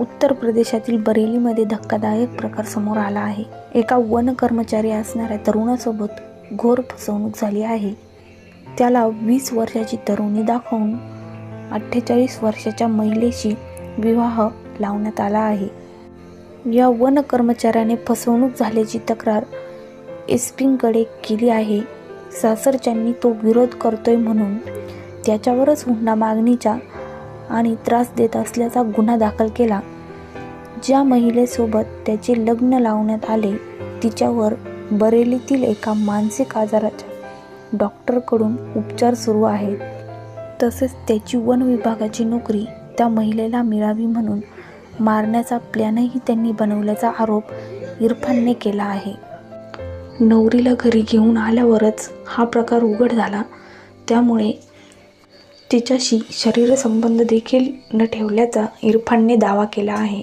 उत्तर प्रदेशातील बरेलीमध्ये धक्कादायक प्रकार समोर आला आहे. एका वन कर्मचारी असणाऱ्या तरुणासोबत घोर फसवणूक झाली आहे. त्याला वीस वर्षाची तरुणी दाखवून अठ्ठेचाळीस वर्षाच्या महिलेशी विवाह लावण्यात आला आहे. या वन कर्मचाऱ्याने फसवणूक झाल्याची तक्रार एस पींकडे केली आहे. सासरच्यांनी तो विरोध करतोय म्हणून त्याच्यावरच हुंडा मागणीच्या आणि त्रास देत असल्याचा गुन्हा दाखल केला. ज्या महिलेसोबत त्याचे लग्न लावण्यात आले तिच्यावर बरेलीतील एका मानसिक आजाराच्या डॉक्टरकडून उपचार सुरू आहेत. तसेच त्याची वन विभागाची नोकरी त्या महिलेला मिळावी म्हणून मारण्याचा प्लॅनही त्यांनी बनवल्याचा आरोप इरफानने केला आहे. नवरीला घरी घेऊन आल्यावरच हा प्रकार उघड झाला. त्यामुळे तिच्याशी शरीरसंबंध देखील न ठेवल्याचा इरफानने दावा केला आहे.